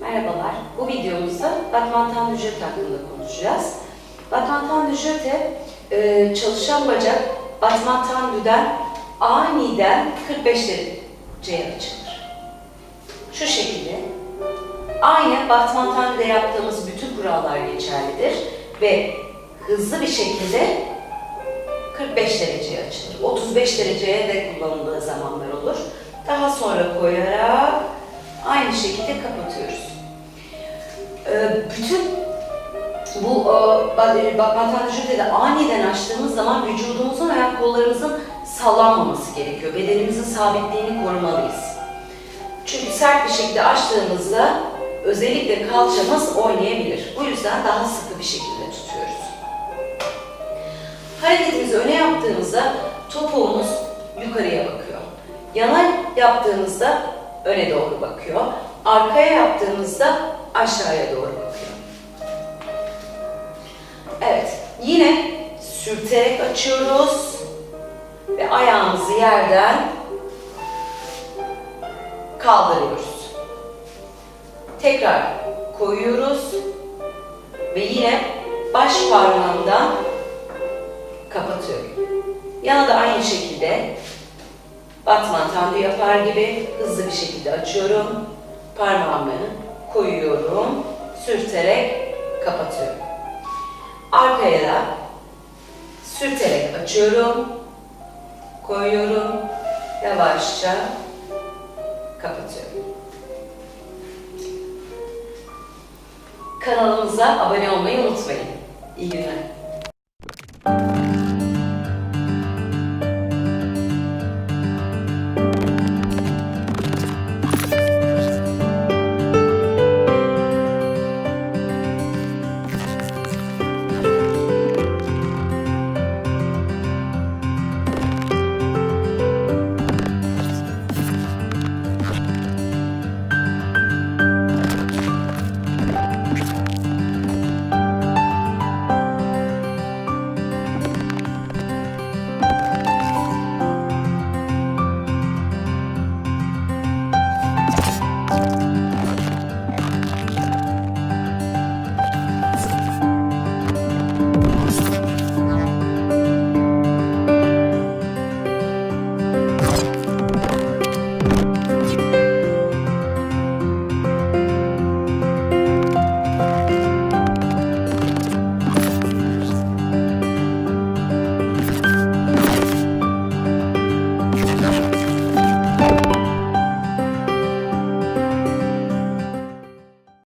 Merhabalar. Bu videomuzda Batmantan Düzcet hakkında konuşacağız. Batmantan Düzcet'e e, çalışan bacak Batmantan Dü'den aniden 45 dereceye açılır. Şu şekilde. Aynı Batmantan Dü'de yaptığımız bütün kurallar geçerlidir ve hızlı bir şekilde 45 dereceye açılır. 35 dereceye de kullanıldığı zamanlar olur. Daha sonra koyarak aynı şekilde kapatıyoruz. Ee, bütün bu batmantanjörde de aniden açtığımız zaman vücudumuzun veya kollarımızın sallanmaması gerekiyor. Bedenimizin sabitliğini korumalıyız. Çünkü sert bir şekilde açtığımızda özellikle kalçamız oynayabilir. Bu yüzden daha sıkı bir şekilde tutuyoruz. Hareketimizi öne yaptığımızda topuğumuz yukarıya bakıyor. Yana yaptığımızda öne doğru bakıyor. Arkaya yaptığımızda aşağıya doğru bakıyor. Evet, yine sürterek açıyoruz ve ayağımızı yerden kaldırıyoruz. Tekrar koyuyoruz ve yine baş parmağımdan kapatıyorum. Yana da aynı şekilde Batman tandu yapar gibi hızlı bir şekilde açıyorum. Parmağımı koyuyorum. Sürterek kapatıyorum. Arkaya da sürterek açıyorum. Koyuyorum. Yavaşça kapatıyorum. Kanalımıza abone olmayı unutmayın. İyi günler.